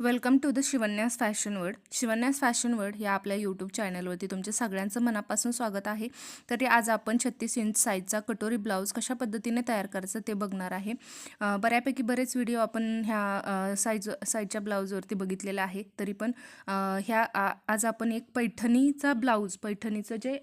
Welcome to the Shivnyas fashion world Shivnyas fashion world या आपल्या YouTube चॅनलवरती तुमच्या सगळ्यांचं मनापासून स्वागत आहे. तरी आज आपण छत्तीस इंच साईजचा कटोरी ब्लाऊज कशा पद्धतीने तयार करायचं ते बघणार आहे. बऱ्यापैकी बरेच व्हिडिओ आपण ह्या साईज साईजच्या ब्लाऊजवरती बघितलेला आहे. तरी पण ह्या आ- आज आपण एक पैठणीचा ब्लाऊज पैठणीचं जे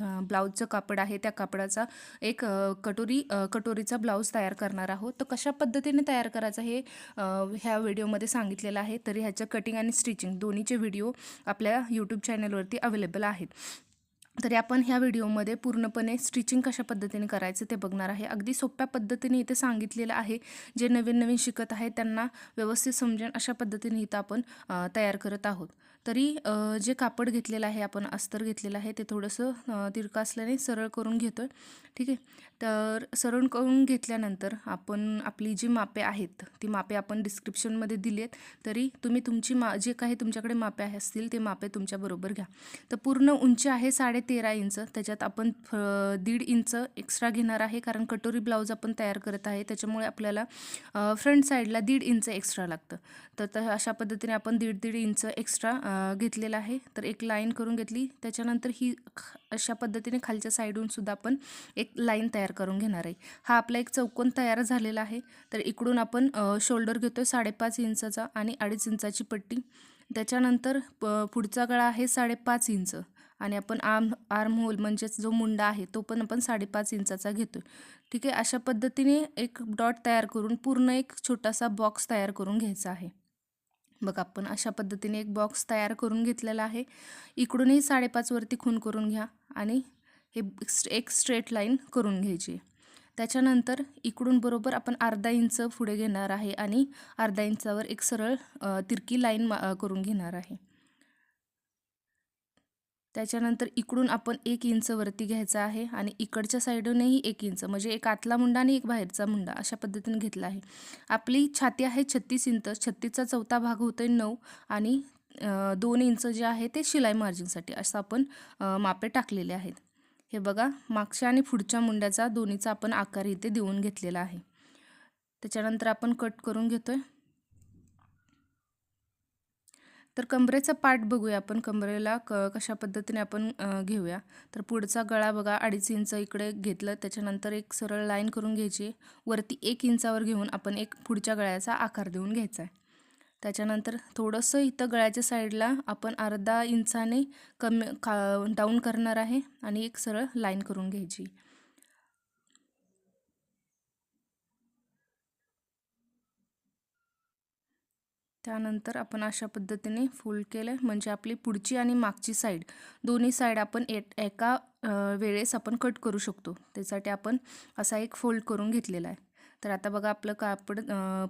ब्लाऊजचं कापड आहे त्या कापडाचा एक कटोरी कटोरीचा ब्लाऊज तयार करणार आहोत. तर कशा पद्धतीने तयार करायचं हे ह्या व्हिडिओमध्ये सांगितलेलं आहे. तरी ह्याचं कटिंग आणि स्टिचिंग दोन्हीचे व्हिडिओ आपल्या यूट्यूब चॅनलवरती अवेलेबल आहेत. तरी आपण ह्या व्हिडिओमध्ये पूर्णपणे स्टिचिंग कशा पद्धतीने करायचं ते बघणार आहे. अगदी सोप्या पद्धतीने इथे सांगितलेलं आहे. जे नवीन नवीन शिकत आहे त्यांना व्यवस्थित समजेल अशा पद्धतीने इथं आपण तयार करत आहोत. तरी जे कापड घेतलेलं आहे आपण अस्तर घेतलेलं आहे ते थोडंसं तिरकं असल्याने सरळ करून घेतो ठीक आहे? तर सरळ करून घेतल्यानंतर आपण आपली जी मापे आहेत ती मापे आपण डिस्क्रिप्शनमध्ये दिली आहेत तरी तुम्ही तुमची मा जे काही तुमच्याकडे मापे आहे असतील ते मापे तुमच्याबरोबर घ्या. तर पूर्ण उंची आहे साडे तेरा इंच त्याच्यात आपण फ- दीड इंच एक्स्ट्रा घेणार आहे कारण कटोरी ब्लाऊज आपण तयार करत आहे त्याच्यामुळे आपल्याला फ्रंट साईडला दीड इंच एक्स्ट्रा लागतं. तर त अशा पद्धतीने आपण दीड दीड इंच एक्स्ट्रा घेतलेला आहे. तर एक लाईन करून घेतली. त्याच्यानंतर ही अशा पद्धतीने खालच्या साईडहूनसुद्धा आपण एक लाईन तयार करून घेणार आहे. हा आपला एक चौकोन तयार झालेला आहे. तर इकडून आपण शोल्डर घेतो आहे साडेपाच इंचाचा आणि अडीच इंचाची पट्टी. त्याच्यानंतर प पुढचा गळा आहे साडेपाच इंच आणि आपण आर्म आर्म होल म्हणजेच जो मुंडा आहे तो पण आपण साडेपाच इंचाचा घेतो ठीक आहे? अशा पद्धतीने एक डॉट तयार करून पूर्ण एक छोटासा बॉक्स तयार करून घ्यायचा आहे. बघा आपण अशा पद्धतीने एक बॉक्स तयार करून घेतलेला आहे. इकडूनही साडेपाचवरती खून करून घ्या आणि हे एक स्ट्रेट लाईन करून घ्यायची. त्याच्यानंतर इकडून बरोबर आपण अर्धा इंच पुढे घेणार आहे आणि अर्धा इंचावर एक सरळ तिरकी लाईन मा करून घेणार आहे. त्याच्यानंतर इकडून आपण एक इंच वरती घ्यायचा आहे आणि इकडच्या साईडूनही एक इंच म्हणजे एक आतला मुंडा आणि एक बाहेरचा मुंडा अशा पद्धतीने घेतला आहे. आपली छाती आहे छत्तीस इंच छत्तीसचा चौथा भाग होतो आहे नऊ आणि दोन इंच जे आहे ते शिलाई मार्जिनसाठी असं आपण मापे टाकलेले आहेत. हे बघा मागच्या आणि पुढच्या मुंड्याचा दोन्हीचा आपण आकार इथे देऊन घेतलेला आहे. त्याच्यानंतर आपण कट करून घेतो आहे तर कंबरेचा पाठ बघूया आपण. कंबरेला क कशा पद्धतीने आपण घेऊया. तर पुढचा गळा बघा. अडीच इंच इकडे घेतलं. त्याच्यानंतर एक सरळ लाईन करून घ्यायची. वरती एक इंचावर घेऊन आपण एक पुढच्या गळ्याचा आकार देऊन घ्यायचा आहे. त्याच्यानंतर थोडंसं इथं गळ्याच्या साईडला आपण अर्धा इंचाने कमी का डाऊन करणार आहे. आणि एक सरळ लाईन करून घ्यायची. त्यानंतर आपण अशा पद्धतीने फोल्ड केलं म्हणजे आपली पुढची आणि मागची साईड दोन्ही साईड आपण ए एका वेळेस आपण कट करू शकतो. त्यासाठी आपण असा एक फोल्ड करून घेतलेला आहे. तर आता बघा आपलं कापड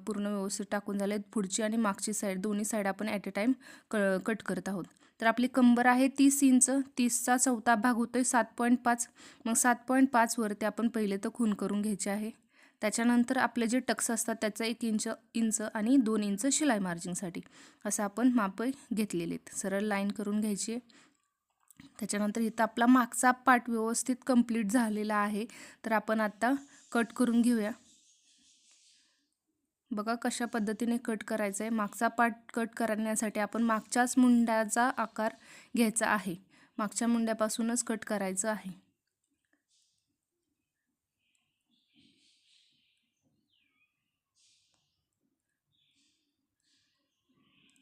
पूर्ण व्यवस्थित टाकून झालं आहे पुढची आणि मागची साईड दोन्ही साईड आपण ॲट अ टाईम क कट करत आहोत. तर आपली कंबर आहे तीस इंच. तीसचा चौथा भाग होतो आहे सात पॉईंट पाच. मग सात पॉईंट पाचवरती आपण पहिले तर खून करून घ्यायचे आहे. त्याच्यानंतर आपले जे टक्स असतात त्याचं एक इंच इंच आणि दोन इंच शिलाई मार्जिनसाठी. असं आपण मापं घेतलेले आहेत. सरळ लाईन करून घ्यायची त्याच्यानंतर इथं आपला मागचा पार्ट व्यवस्थित कंप्लीट झालेला आहे. तर आपण आत्ता कट करून घेऊया. बघा कशा पद्धतीने कट करायचं आहे मागचा पार्ट कट करण्यासाठी आपण मागच्याच मुंड्याचा आकार घ्यायचा आहे. मागच्या मुंड्यापासूनच कट करायचं आहे.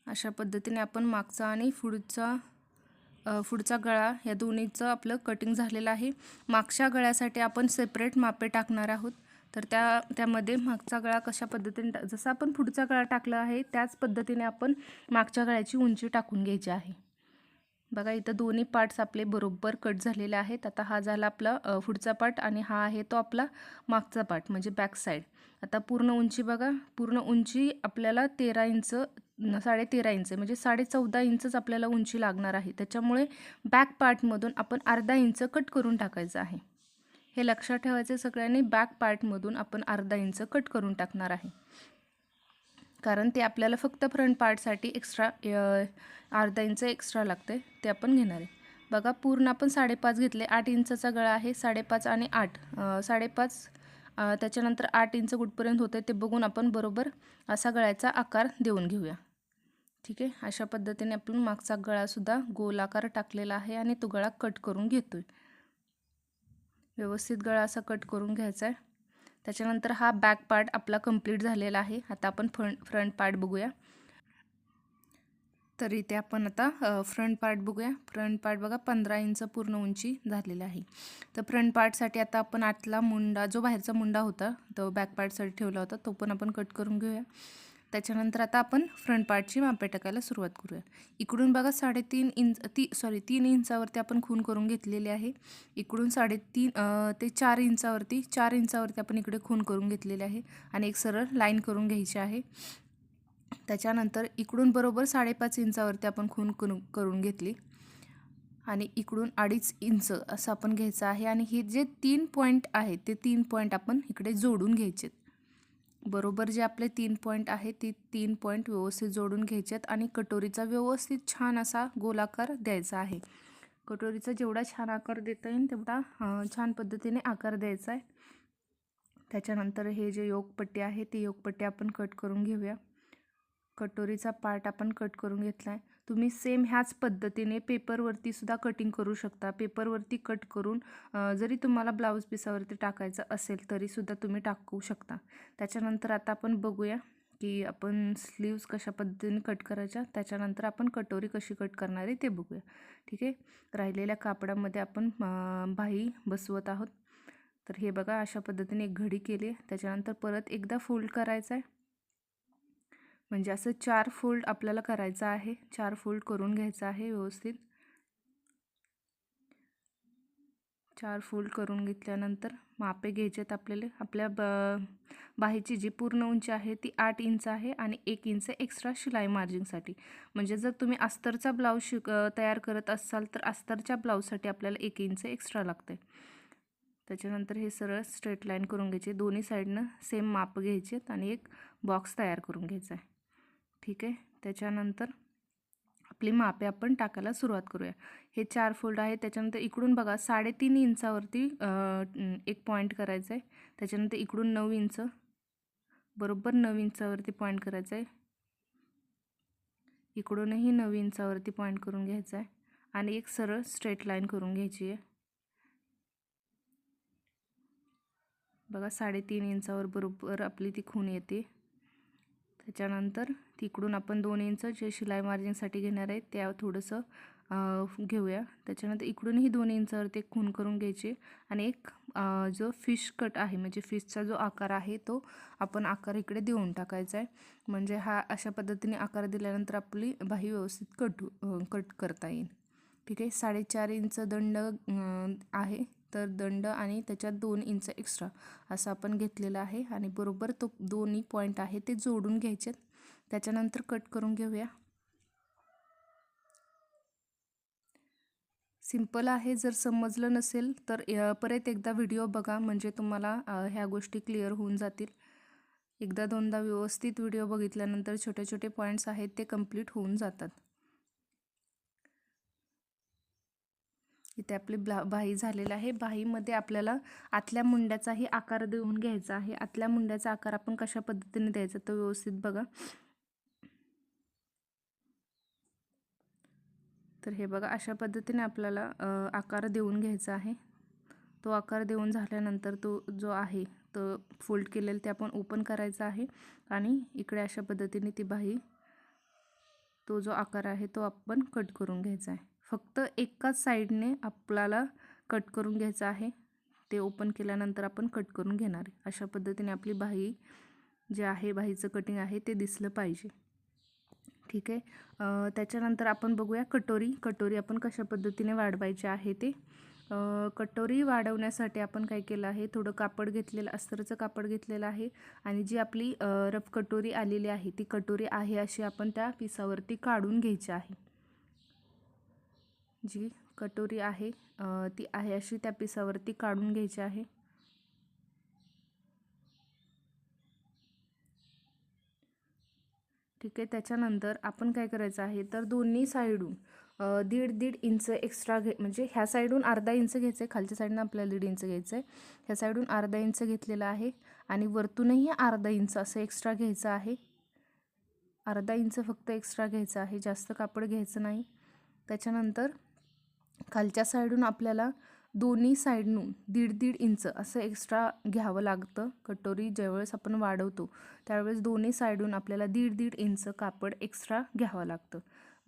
अशा पद्धतीने आपण मागचा आणि पुढचा पुढचा गळा या दोन्हीचं आपलं कटिंग झालेलं आहे. मागच्या गळ्यासाठी आपण सेपरेट मापे टाकणार आहोत. तर त्या त्यामध्ये मागचा गळा कशा पद्धतीने टा जसं आपण पुढचा गळा टाकला आहे त्याच पद्धतीने आपण मागच्या गळ्याची उंची टाकून घ्यायची आहे. बघा इथं दोन्ही पार्ट्स आपले बरोबर कट झालेले आहेत. आता हा झाला आपला पुढचा पार्ट आणि हा आहे तो आपला मागचा पार्ट म्हणजे बॅक साईड आता पूर्ण उंची बघा. पूर्ण उंची आपल्याला तेरा इंच साडे तेरा इंच म्हणजे साडे चौदा इंचच आपल्याला उंची लागणार आहे. त्याच्यामुळे बॅक पार्टमधून आपण अर्धा इंच कट करून टाकायचं आहे. हे लक्षात ठेवायचे सगळ्यांनी बॅक पार्टमधून आपण अर्धा इंच कट करून टाकणार आहे. कारण ते आपल्याला फक्त फ्रंट पार्टसाठी एक्स्ट्रा अर्धा इंच एक्स्ट्रा लागतं ते आपण घेणार आहे. बघा पूर्ण आपण साडेपाच घेतले. आठ इंचाचा गळा आहे साडेपाच आणि आठ. साडेपाच त्याच्यानंतर आठ इंच कुठपर्यंत होतं ते बघून आपण बरोबर असा गळ्याचा आकार देऊन घेऊया. ठीक आहे? अशा पद्धतीने आपण मागचा गळासुद्धा गोलाकार टाकलेला आहे आणि तो गळा कट करून घेतो आहे व्यवस्थित गळा असा कट करून घ्यायचा आहे. त्याच्यानंतर हा बॅक पार्ट आपला कंप्लीट झालेला आहे. आता आपण फ्रंट फ्रंट पार्ट बघूया. तर इथे आपण आता फ्रंट पार्ट बघूया. फ्रंट पार्ट बघा पंधरा इंच पूर्ण उंची झालेली आहे. तर फ्रंट पार्टसाठी आता आपण आतला मुंडा जो बाहेरचा मुंडा होता तो बॅक पार्टसाठी ठेवला होता तो पण आपण कट करून घेऊया. त्याच्यानंतर आता आपण फ्रंट पार्टची मापे टाकायला सुरुवात करूया. इकडून बघा साडेतीन इंच ती सॉरी तीन इंचावरती आपण खून करून घेतलेली आहे. इकडून साडेतीन ते चार इंचावरती चार इंचावरती आपण इकडे खून करून घेतलेले आहे आणि एक सरळ लाईन करून घ्यायची आहे. त्याच्यानंतर इकडून बरोबर साडेपाच इंचावरती आपण खून करून करून घेतली. आणि इकडून अडीच इंच असं आपण घ्यायचं आहे आणि हे जे तीन पॉईंट आहेत ते तीन पॉईंट आपण इकडे जोडून घ्यायचे बरोबर जे आपले तीन पॉईंट आहे ते तीन पॉईंट व्यवस्थित जोडून घ्यायचे आणि कटोरीचा व्यवस्थित छान असा गोलाकार द्यायचा आहे. कटोरीचा जेवढा छान आकार देता येईल तेवढा छान पद्धतीने आकार द्यायचा आहे. त्याच्यानंतर हे जे योगपट्टी आहे ती योगपट्टी आपण कट करून घेऊया. कटोरीचा पार्ट आपण कट करून घेतला आहे तुम्ही सेम ह्याच पद्धतीने पेपरवरती सुद्धा कटिंग करू शकता. पेपरवरती कट करून जरी तुम्हाला ब्लाऊज पिसावरती टाकायचं असेल तरीसुद्धा तुम्ही टाकू शकता. त्याच्यानंतर आता आपण बघूया की आपण स्लीव्ज कशा पद्धतीने कट करायच्या. त्याच्यानंतर आपण कटोरी कशी कट करणार आहे ते बघूया. ठीक आहे? राहिलेल्या कापडामध्ये आपण बाही बसवत आहोत. तर हे बघा अशा पद्धतीने एक घडी केली त्याच्यानंतर परत एकदा फोल्ड करायचं आहे म्हणजे असं चार फोल्ड आपल्याला करायचं आहे. चार फोल्ड करून घ्यायचं आहे व्यवस्थित. चार फोल्ड करून घेतल्यानंतर मापे घ्यायचे आहेत आपल्याला. आपल्या ब बाहीची जी पूर्ण उंची आहे ती आठ इंच आहे आणि एक इंच एक्स्ट्रा शिलाई मार्जिंगसाठी म्हणजे जर तुम्ही अस्तरचा ब्लाऊज शिक तयार करत असाल तर अस्तरच्या ब्लाऊजसाठी आपल्याला एक इंच एक्स्ट्रा लागते त्याच्यानंतर हे सरळ स्ट्रेट लाईन करून घ्यायचे. दोन्ही साईडनं सेम माप घ्यायचे आणि एक बॉक्स तयार करून घ्यायचा आहे. ठीक आहे. त्याच्यानंतर आपली मापे आपण टाकायला सुरुवात करूया. हे चार फोल्ड आहे त्याच्यानंतर इकडून बघा साडेतीन इंचावरती एक पॉईंट करायचं आहे त्याच्यानंतर इकडून नऊ इंच बरोबर नऊ इंचावरती पॉईंट करायचं आहे इकडूनही नऊ इंचावरती पॉईंट करून घ्यायचं आहे आणि एक सरळ स्ट्रेट लाईन करून घ्यायची आहे. बघा साडेतीन इंचावर बरोबर आपली ती खून येते. त्याच्यानंतर तिकडून आपण दोन इंच जे शिलाई मार्जिनसाठी घेणार आहे त्या थोडंसं घेऊया. त्याच्यानंतर इकडूनही दोन इंचावरती एक खून करून घ्यायचे. आणि एक जो फिश कट आहे म्हणजे फिशचा जो आकार आहे तो आपण आकार इकडे देऊन टाकायचा आहे. म्हणजे हा अशा पद्धतीने आकार दिल्यानंतर आपली बाही व्यवस्थित कट कट करता येईल. ठीक आहे? साडेचार इंच दंड आहे. तर दंड आणि त्याच्यात दोन इंच एक्स्ट्रा असं आपण घेतलेलं आहे. आणि बरोबर तो दोन्ही पॉईंट आहे ते जोडून घ्यायचे त्याच्यानंतर कट करून घेऊया. सिंपल आहे जर समजलं नसेल तर परत एकदा व्हिडिओ बघा. म्हणजे तुम्हाला ह्या गोष्टी क्लिअर होऊन जातील. एकदा दोनदा व्यवस्थित व्हिडिओ बघितल्यानंतर छोटे छोटे पॉईंट्स आहेत ते कंप्लीट होऊन जातात. इथे आपली ब्ला बाही झालेलं आहे. बाहीमध्ये आपल्याला आतल्या मुंड्याचाही आकार देऊन घ्यायचा आहे. आतल्या मुंड्याचा आकार आपण कशा पद्धतीने द्यायचा तो व्यवस्थित बघा. तर हे बघा अशा पद्धतीने आपल्याला आकार देऊन घ्यायचा आहे. तो आकार देऊन झाल्यानंतर तो जो आहे तो फोल्ड केलेला ते आपण ओपन करायचा आहे. आणि इकडे अशा पद्धतीने ती बाही तो जो आकार आहे तो आपण कट करून घ्यायचा आहे. फक्त एकाच साईडने आपल्याला कट करून घ्यायचं आहे. ते ओपन केल्यानंतर आपण कट करून घेणार आहे. अशा पद्धतीने आपली बाही जे आहे बाहीचं कटिंग आहे ते दिसलं पाहिजे. ठीक आहे? त्याच्यानंतर आपण बघूया कटोरी. कटोरी आपण कशा पद्धतीने वाढवायची आहे ते. कटोरी वाढवण्यासाठी आपण काय केलं आहे? थोडं कापड घेतलेलं अस्तरचं कापड घेतलेलं आहे आणि जी आपली रफ कटोरी आलेली आहे ती कटोरी आहे अशी आपण त्या पिसावरती काढून घ्यायची आहे. जी कटोरी आहे ती आहे अशी त्या पिसावरती काढून घ्यायची आहे. ठीक आहे त्याच्यानंतर आपण काय करायचं आहे तर दोन्ही साईडून दीड दीड इंच एक्स्ट्रा घे म्हणजे ह्या साईडून अर्धा इंच घ्यायचं आहे खालच्या साईडनं आपल्याला दीड इंच घ्यायचं आहे ह्या साईडून अर्धा इंच घेतलेला आहे आणि वरतूनही अर्धा इंच असं एक्स्ट्रा घ्यायचं आहे. अर्धा इंच फक्त एक्स्ट्रा घ्यायचं आहे जास्त कापड घ्यायचं नाही. त्याच्यानंतर खालच्या साईडून आपल्याला दोन्ही साईडनून दीड दीड इंच असं एक्स्ट्रा घ्यावं लागतं. कटोरी ज्यावेळेस आपण वाढवतो त्यावेळेस दोन्ही साईडून आपल्याला दीड दीड इंच कापड एक्स्ट्रा घ्यावं लागतं.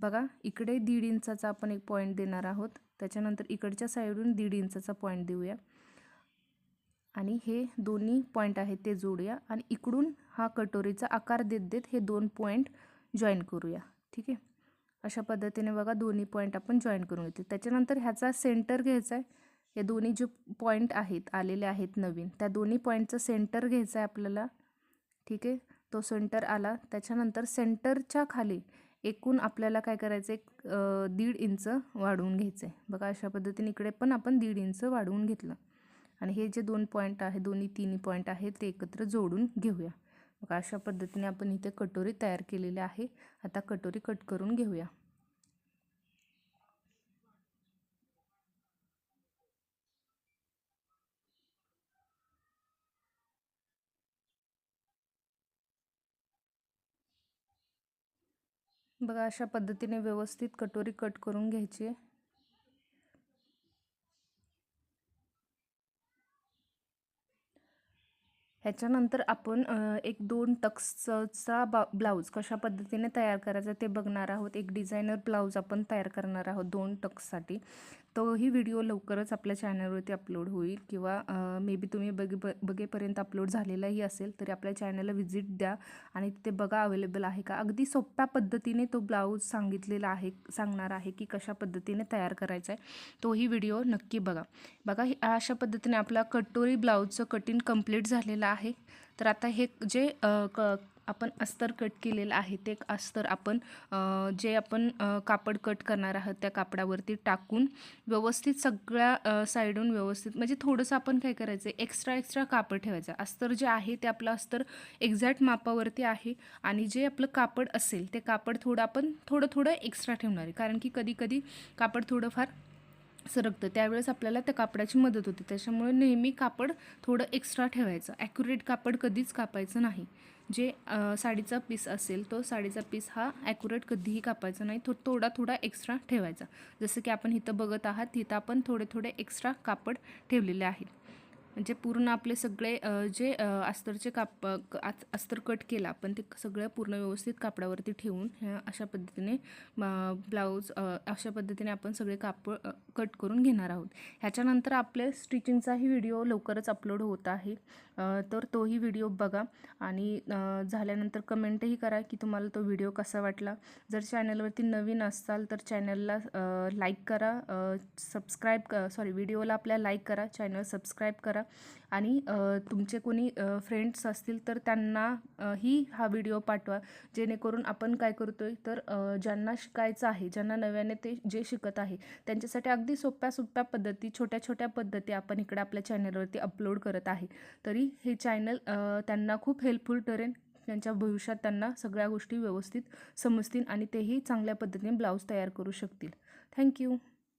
बघा इकडे दीड इंचाचा आपण एक पॉईंट देणार आहोत. त्याच्यानंतर इकडच्या साईडून दीड इंचाचा पॉईंट देऊया. आणि हे दोन्ही पॉईंट आहेत ते जोडूया. आणि इकडून हा कटोरीचा आकार देत देत हे दोन पॉईंट जॉईन करूया. ठीक आहे? अशा पद्धतीने बघा दोन्ही पॉईंट आपण जॉईन करून घेतले. त्याच्यानंतर ह्याचा सेंटर घ्यायचा आहे. हे दोन्ही जे पॉईंट आहेत आलेले आहेत नवीन त्या दोन्ही पॉईंटचं सेंटर घ्यायचं आहे आपल्याला. ठीक आहे? तो सेंटर आला. त्याच्यानंतर सेंटरच्या खाली एकूण आपल्याला काय करायचं एक दीड इंच वाढवून घ्यायचं आहे बघा अशा पद्धतीने इकडे पण आपण दीड इंच वाढवून घेतलं. आणि हे जे दोन पॉईंट आहे दोन्ही तिन्ही पॉईंट आहेत ते एकत्र जोडून घेऊया. बघा अशा पद्धतीने आपण इथे कटोरी तयार केलेली आहे. आता कटोरी कट करून घेऊया. बघा अशा पद्धतीने व्यवस्थित कटोरी कट करून घ्यायची आहे. याच्यानंतर आपण एक दोन टक्सचा बा ब्लाऊज कशा पद्धतीने तयार करायचा ते बघणार आहोत. एक डिझायनर ब्लाऊज आपण तयार करणार आहोत दोन टक्ससाठी. तोही व्हिडिओ लवकरच आपल्या चॅनलवरती अपलोड होईल किंवा मे बी तुम्ही बघे ब बघेपर्यंत अपलोड झालेलाही असेल तरी आपल्या चॅनलला व्हिजिट द्या आणि तिथे बघा अवेलेबल आहे का? अगदी सोप्या पद्धतीने तो ब्लाऊज सांगितलेला आहे सांगणार आहे की कशा पद्धतीने तयार करायचा आहे तोही व्हिडिओ नक्की बघा. बघा अशा पद्धतीने आपला कटोरी ब्लाऊजचं कटिंग कंप्लीट झालेलं आहे. तर आता हे जे क आपण अस्तर कट केलेलं आहे ते अस्तर आपण जे आपण कापड कट करणार आहोत त्या कापडावरती टाकून व्यवस्थित सगळ्या साईडून व्यवस्थित म्हणजे थोडंसं आपण काय करायचं एक्स्ट्रा एक्स्ट्रा कापड ठेवायचं. अस्तर जे आहे ते आपलं अस्तर एक्झॅक्ट मापावरती आहे आणि जे आपलं कापड असेल ते कापड थोडं आपण थोडं थोडं एक्स्ट्रा ठेवणार आहे. कारण की कधी कधी कापड थोडंफार सरकतं. त्यावेळेस आपल्याला त्या कापडाची मदत होते. त्याच्यामुळे नेहमी कापड थोडं एक्स्ट्रा ठेवायचं. ॲक्युरेट कापड कधीच कापायचं नाही. जे साडीचा पीस असेल तो साडीचा पीस हा ॲक्युरेट कधीही कापायचा नाही. तो थोडा थोडा एक्स्ट्रा ठेवायचा. जसं की आपण इथं बघत आहात तिथं आपण थोडे थोडे एक्स्ट्रा कापड ठेवलेले आहेत म्हणजे पूर्ण आपले सगळे जे अस्तरचे काप अस्तर कट केला आपण ते सगळं पूर्ण व्यवस्थित कापडावरती ठेवून अशा पद्धतीने ब्लाऊज अशा पद्धतीने आपण सगळे कापड कट करून घेणार आहोत. ह्याच्यानंतर आपले स्टिचिंगचाही व्हिडिओ लवकरच अपलोड होत आहे. तर तोही व्हिडिओ बघा आणि झाल्यानंतर कमेंटही करा की तुम्हाला तो व्हिडिओ कसा वाटला. जर चॅनलवरती नवीन असाल तर चॅनलला लाईक करा. सबस्क्राईब सॉरी व्हिडिओला आपल्या लाईक करा. चॅनल सबस्क्राईब करा. आणि तुमचे कोणी फ्रेंड्स असतील तर त्यांना ही हा व्हिडिओ पाठवा. जेणेकरून आपण काय करतो आहे तर ज्यांना शिकायचं आहे ज्यांना नव्याने ते जे शिकत आहे त्यांच्यासाठी अगदी सोप्या सोप्या पद्धती छोट्या छोट्या पद्धती आपण इकडे आपल्या चॅनलवरती अपलोड करत आहे. तरी हे चॅनल त्यांना खूप हेल्पफुल ठरेल त्यांच्या भविष्यात त्यांना सगळ्या गोष्टी व्यवस्थित समजतील आणि तेही चांगल्या पद्धतीने ब्लाऊज तयार करू शकतील. थँक्यू